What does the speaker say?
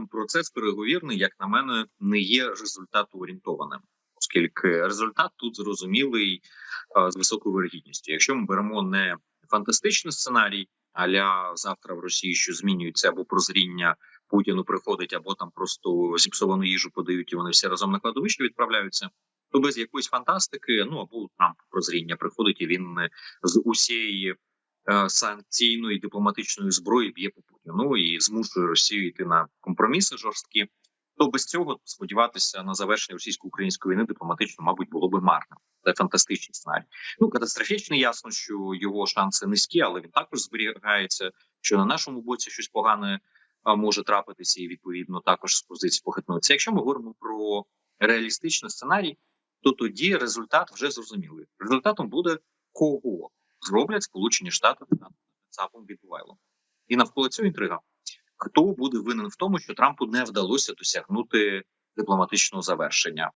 сам процес переговірний, як на мене, не є результатоорієнтованим, оскільки результат тут зрозумілий е, з високою вирогідністю. Якщо ми беремо не фантастичний сценарій, аля завтра в Росії що змінюється або прозріння Путіну приходить, або там просто зіпсовану їжу подають, і вони всі разом на кладовище відправляються. То без якоїсь фантастики, ну або Трамп прозріння приходить, і він з усієї санкційної дипломатичної зброї б'є по Путіну і змушує Росію йти на компроміси жорсткі. То без цього сподіватися на завершення російсько-української війни дипломатично, мабуть, було би марно. Це фантастичний сценарій. Ну катастрофічно ясно, що його шанси низькі, але він також зберігається. Що на нашому боці щось погане може трапитися, і відповідно також з позиції похитнутися. Якщо ми говоримо про реалістичний сценарій, то тоді результат вже зрозумілий. Результатом буде кого зроблять Сполучені Штати над ЦАПом відбувайло. І навколо цього інтрига. Хто буде винен в тому, що Трампу не вдалося досягнути дипломатичного завершення?